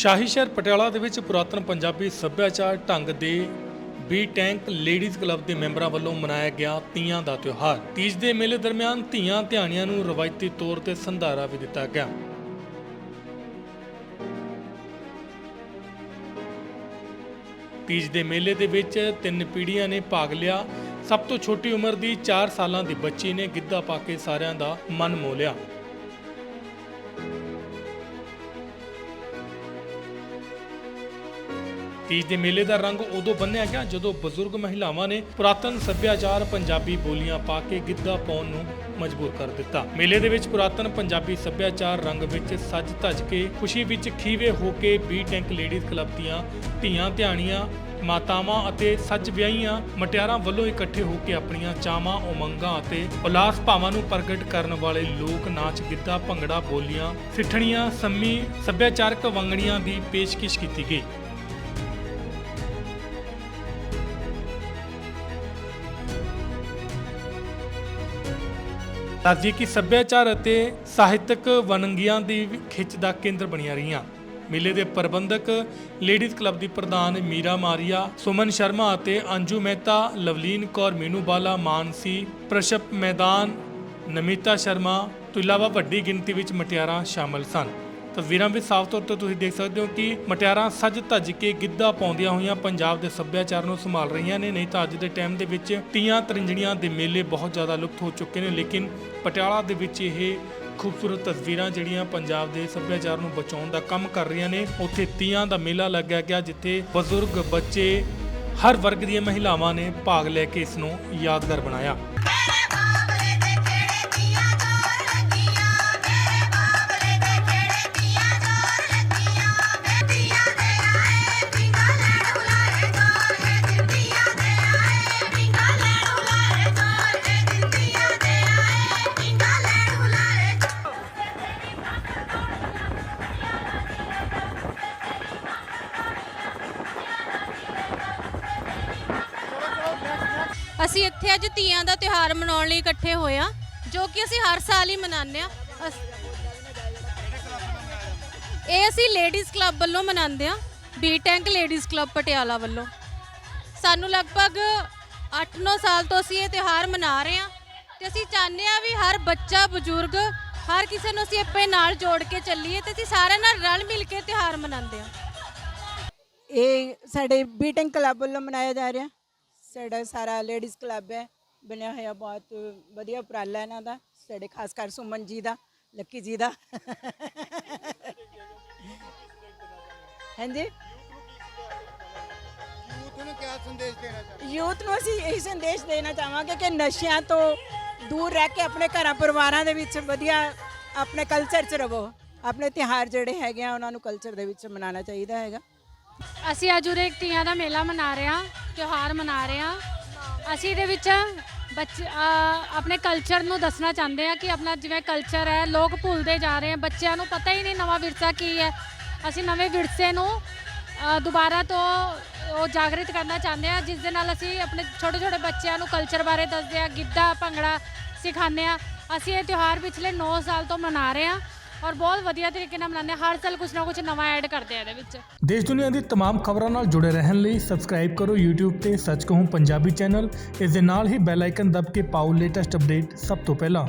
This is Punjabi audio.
ਸ਼ਾਹੀ ਸ਼ਹਿਰ ਪਟਿਆਲਾ ਦੇ ਵਿੱਚ ਪੁਰਾਤਨ ਪੰਜਾਬੀ ਸੱਭਿਆਚਾਰ ਢੰਗ ਦੇ ਬੀ ਟੈਂਕ ਲੇਡੀਜ਼ ਕਲੱਬ ਦੇ ਮੈਂਬਰਾਂ ਵੱਲੋਂ ਮਨਾਇਆ ਗਿਆ ਤੀਆਂ ਦਾ ਤਿਉਹਾਰ। ਤੀਜ ਦੇ ਮੇਲੇ ਦਰਮਿਆਨ ਧੀਆਂ ਧਿਆਣੀਆਂ ਨੂੰ ਰਵਾਇਤੀ ਤੌਰ ਤੇ ਸੰਧਾਰਾ ਵੀ ਦਿੱਤਾ ਗਿਆ। ਤੀਜ ਦੇ ਮੇਲੇ ਦੇ ਵਿੱਚ ਤਿੰਨ ਪੀੜ੍ਹੀਆਂ ਨੇ ਭਾਗ ਲਿਆ। ਸਭ ਤੋਂ ਛੋਟੀ ਉਮਰ ਦੀ 4 ਸਾਲਾਂ ਦੀ ਬੱਚੀ ਨੇ ਗਿੱਧਾ ਪਾ ਕੇ ਸਾਰਿਆਂ ਦਾ ਮਨ ਮੋਹ ਲਿਆ। ਤੀਜ ਦੇ ਮੇਲੇ ਦਾ ਰੰਗ ਉਦੋਂ ਬੰਨਿਆ ਗਿਆ ਜਦੋਂ ਬਜ਼ੁਰਗ ਮਹਿਲਾਵਾਂ ਨੇ ਪੁਰਾਤਨ ਸੱਭਿਆਚਾਰ ਪੰਜਾਬੀ ਬੋਲੀਆਂ ਪਾ ਕੇ ਗਿੱਧਾ ਪਾਉਣ ਨੂੰ ਮਜਬੂਰ ਕਰ ਦਿੱਤਾ। ਮੇਲੇ ਦੇ ਵਿੱਚ ਪੁਰਾਤਨ ਪੰਜਾਬੀ ਸੱਭਿਆਚਾਰ ਰੰਗ ਵਿੱਚ ਸੱਜ ਧੱਜ ਕੇ, ਖੁਸ਼ੀ ਵਿੱਚ ਖੀਵੇ ਹੋ ਕੇ ਬੀ ਟੈਂਕ ਲੇਡੀਜ਼ ਕਲੱਬ ਦੀਆਂ ਧੀਆਂ ਧਿਆਣੀਆਂ, ਮਾਤਾਵਾਂ ਅਤੇ ਸੱਚ ਵਿਆਹੀਆਂ ਮਟਿਆਰਾਂ ਵੱਲੋਂ ਇਕੱਠੇ ਹੋ ਕੇ ਆਪਣੀਆਂ ਚਾਵਾਂ, ਉਮੰਗਾਂ ਅਤੇ ਉਲਾਸ ਭਾਵਾਂ ਨੂੰ ਪ੍ਰਗਟ ਕਰਨ ਵਾਲੇ ਲੋਕ ਨਾਚ, ਗਿੱਧਾ, ਭੰਗੜਾ ਬੋਲੀਆਂ, ਸਿੱਠਣੀਆਂ, ਸੰਮੀ, ਸੱਭਿਆਚਾਰਕ ਵੰਗਣੀਆਂ ਦੀ ਪੇਸ਼ਕਸ਼ ਕੀਤੀ ਗਈ। ਦੱਸਦੀ ਕਿ ਸੱਭਿਆਚਾਰ ਅਤੇ ਸਾਹਿਤਕ ਵੰਨਗੀਆਂ ਦੀ ਖਿੱਚ ਦਾ ਕੇਂਦਰ ਬਣੀਆਂ ਰਹੀਆਂ। ਮੇਲੇ ਦੇ ਪ੍ਰਬੰਧਕ ਲੇਡੀਜ਼ ਕਲੱਬ ਦੀ ਪ੍ਰਧਾਨ ਮੀਰਾ ਮਾਰੀਆ, ਸੁਮਨ ਸ਼ਰਮਾ ਅਤੇ ਅੰਜੂ ਮਹਿਤਾ, ਲਵਲੀਨ ਕੌਰ ਮੀਨੂਬਾਲਾ ਮਾਨਸੀ, ਪ੍ਰਸ਼ਪ ਮੈਦਾਨ, ਨਮਿਤਾ ਸ਼ਰਮਾ ਤੋਂ ਇਲਾਵਾ ਵੱਡੀ ਗਿਣਤੀ ਵਿੱਚ ਮਟਿਆਰਾਂ ਸ਼ਾਮਲ ਸਨ। ਤਸਵੀਰਾਂ ਵਿੱਚ ਸਾਫ਼ ਤੌਰ ਤੇ ਤੁਸੀਂ ਦੇਖ ਸਕਦੇ ਹੋ ਕਿ ਮਟਿਆਰਾਂ ਸੱਜ ਧੱਜ ਕੇ ਗਿੱਧਾ ਪਾਉਂਦੀਆਂ ਹੋਈਆਂ ਪੰਜਾਬ ਦੇ ਸੱਭਿਆਚਾਰ ਨੂੰ ਸੰਭਾਲ ਰਹੀਆਂ ਨੇ। ਨਹੀਂ ਤਾਂ ਅੱਜ ਦੇ ਟਾਈਮ ਦੇ ਵਿੱਚ ਤੀਆਂ ਤਰਿੰਜਣੀਆਂ ਦੇ ਮੇਲੇ ਬਹੁਤ ਜ਼ਿਆਦਾ ਲੁਪਤ ਹੋ ਚੁੱਕੇ ਨੇ, ਲੇਕਿਨ ਪਟਿਆਲਾ ਦੇ ਵਿੱਚ ਇਹ ਖੂਬਸੂਰਤ ਤਸਵੀਰਾਂ ਜਿਹੜੀਆਂ ਪੰਜਾਬ ਦੇ ਸੱਭਿਆਚਾਰ ਨੂੰ ਬਚਾਉਣ ਦਾ ਕੰਮ ਕਰ ਰਹੀਆਂ ਨੇ। ਉੱਥੇ ਤੀਆਂ ਦਾ ਮੇਲਾ ਲੱਗਿਆ ਗਿਆ, ਜਿੱਥੇ ਬਜ਼ੁਰਗ, ਬੱਚੇ, ਹਰ ਵਰਗ ਦੀਆਂ ਮਹਿਲਾਵਾਂ ਨੇ ਭਾਗ ਲੈ ਕੇ ਇਸ ਨੂੰ ਯਾਦਗਾਰ ਬਣਾਇਆ। ਅਸੀਂ ਇੱਥੇ ਅੱਜ ਤੀਆਂ ਦਾ ਤਿਉਹਾਰ ਮਨਾਉਣ ਲਈ ਇਕੱਠੇ ਹੋਏ ਆ ਜੋ ਕਿ ਅਸੀਂ ਹਰ ਸਾਲ ਹੀ ਮਨਾਉਂਦੇ ਆ ਇਹ ਅਸੀਂ ਲੇਡੀਜ਼ ਕਲੱਬ ਵੱਲੋਂ ਮਨਾਉਂਦੇ ਆ B tank ladies club Patiala ਵੱਲੋਂ। ਸਾਨੂੰ ਲਗਭਗ 8-9 ਸਾਲ ਤੋਂ ਅਸੀਂ ਇਹ ਤਿਉਹਾਰ ਮਨਾ ਰਹੇ ਆ ਤੇ ਅਸੀਂ ਚਾਹੁੰਦੇ ਆ ਵੀ ਹਰ ਬੱਚਾ, ਬਜ਼ੁਰਗ, ਹਰ ਕਿਸੇ ਨੂੰ ਅਸੀਂ ਆਪਣੇ ਨਾਲ ਜੋੜ ਕੇ ਚੱਲੀਏ ਤੇ ਅਸੀਂ ਸਾਰਿਆਂ ਨਾਲ ਰਲ ਮਿਲ ਕੇ ਤਿਉਹਾਰ ਮਨਾਉਂਦੇ ਆ ਇਹ ਸਾਡੇ ਬੀਟੈਂਕ ਕਲੱਬ ਵੱਲੋਂ ਮਨਾਇਆ ਜਾ ਰਿਹਾ। ਸਾਡਾ ਸਾਰਾ ਲੇਡੀਜ਼ ਕਲੱਬ ਹੈ ਬਣਿਆ ਹੋਇਆ ਬਹੁਤ ਵਧੀਆ ਉਪਰਾਲਾ ਇਹਨਾਂ ਦਾ ਸਾਡੇ ਖਾਸ ਕਰ ਸੁਮਨ ਜੀ ਦਾ ਲੱਕੀ ਜੀ ਦਾ। ਹਾਂਜੀ? ਯੂਥ ਨੂੰ ਕਿਆ ਸੰਦੇਸ਼ ਦੇਣਾ ਚਾਹੁੰਦੇ ਯੂਥ ਨੂੰ ਅਸੀਂ ਇਹੀ ਸੰਦੇਸ਼ ਦੇਣਾ ਚਾਹਾਂਗੇ ਕਿ ਨਸ਼ਿਆਂ ਤੋਂ ਦੂਰ ਰਹਿ ਕੇ ਆਪਣੇ ਘਰਾਂ ਪਰਿਵਾਰਾਂ ਦੇ ਵਿੱਚ ਵਧੀਆ ਆਪਣੇ ਕਲਚਰ 'ਚ ਰਹੋ ਆਪਣੇ ਤਿਉਹਾਰ ਜਿਹੜੇ ਹੈਗੇ ਆ ਉਹਨਾਂ ਨੂੰ ਕਲਚਰ ਦੇ ਵਿੱਚ ਮਨਾਉਣਾ ਚਾਹੀਦਾ ਹੈਗਾ। ਅਸੀਂ ਅੱਜ ਉਰੇ ਤੀਆਂ ਦਾ ਮੇਲਾ ਮਨਾ ਰਹੇ ਹਾਂ, ਤਿਉਹਾਰ ਮਨਾ ਰਹੇ ਹਾਂ। ਅਸੀਂ ਇਹਦੇ ਵਿੱਚ ਬੱਚੇ ਆਪਣੇ ਕਲਚਰ ਨੂੰ ਦੱਸਣਾ ਚਾਹੁੰਦੇ ਹਾਂ ਕਿ ਆਪਣਾ ਜਿਵੇਂ ਕਲਚਰ ਹੈ, ਲੋਕ ਭੁੱਲਦੇ ਜਾ ਰਹੇ ਹੈ। ਬੱਚਿਆਂ ਨੂੰ ਪਤਾ ਹੀ ਨਹੀਂ ਨਵਾਂ ਵਿਰਸਾ ਕੀ ਹੈ। ਅਸੀਂ ਨਵੇਂ ਵਿਰਸੇ ਨੂੰ ਦੁਬਾਰਾ ਤੋਂ ਉਹ ਜਾਗਰਿਤ ਕਰਨਾ ਚਾਹੁੰਦੇ ਹਾਂ। ਜਿਸ ਦੇ ਨਾਲ ਅਸੀਂ ਆਪਣੇ ਛੋਟੇ ਛੋਟੇ ਬੱਚਿਆਂ ਨੂੰ ਕਲਚਰ ਬਾਰੇ ਦੱਸਦੇ ਹਾਂ। ਗਿੱਧਾ, ਭੰਗੜਾ ਸਿਖਾਉਂਦੇ ਹਾਂ। ਅਸੀਂ ਇਹ ਤਿਉਹਾਰ ਪਿਛਲੇ 9 ਸਾਲ ਤੋਂ ਮਨਾ ਰਹੇ ਹਾਂ। ਔਰ ਬਹੁਤ ਵਧੀਆ ਤਰੀਕੇ ਨਾਲ ਮਨਾਉਂਦੇ ਹਾਂ ਹਰ ਸਾਲ ਕੁਝ ਨਾ ਕੁਝ ਨਵਾਂ ਐਡ ਕਰਦੇ ਹਾਂ ਇਹਦੇ ਵਿੱਚ ਦੇਸ਼ ਦੁਨੀਆ ਦੀ तमाम ਖਬਰਾਂ ਨਾਲ ਜੁੜੇ ਰਹਿਣ ਲਈ ਸਬਸਕ੍ਰਾਈਬ ਕਰੋ YouTube ਤੇ ਸੱਚ ਕਹੂੰ ਪੰਜਾਬੀ ਚੈਨਲ ਇਸ ਦੇ ਨਾਲ ਹੀ ਬੈਲ ਆਈਕਨ ਦਬ ਕੇ ਪਾਓ ਲੇਟੈਸਟ ਅਪਡੇਟ ਸਭ ਤੋਂ ਪਹਿਲਾਂ